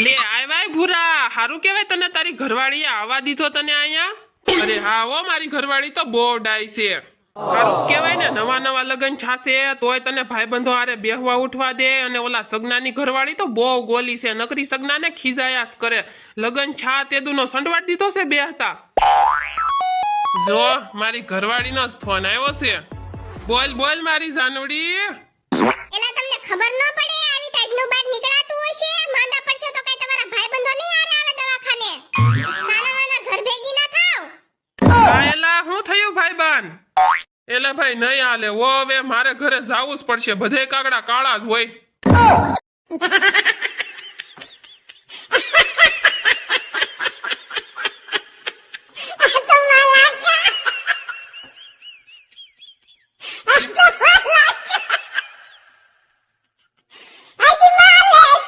લે, આય ભૂરા, હારું કેવાય તને તારી ઘરવાળીએ આવવા દીધો તને અહીંયા? અરે હા હો, મારી ઘરવાળી તો બહુ ડાય છે. સારું કેવાય ને, નવા નવા લગન છાશે તોય તને ભાઈબંધો હારે બેહવા ઉઠવા દે અને ઓલા સગનાની ઘરવાળી તો બહુ ગોલી છે. નકરી સગનાને ખીજાયાસ કરે. લગન છા તેદુનો સંડવાટ દીધો છે બે હતા. જો, મારી ઘરવાળીનો જ ફોન આવ્યો છે. બોલ બોલ મારી જાનવડી. એલા, તમને ખબર ન પડે? એલા ભાઈ, નહીં હાલે. ઓ હવે મારે ઘરે જાવું જ પડશે. બધે કાગડા કાળા જ હોય.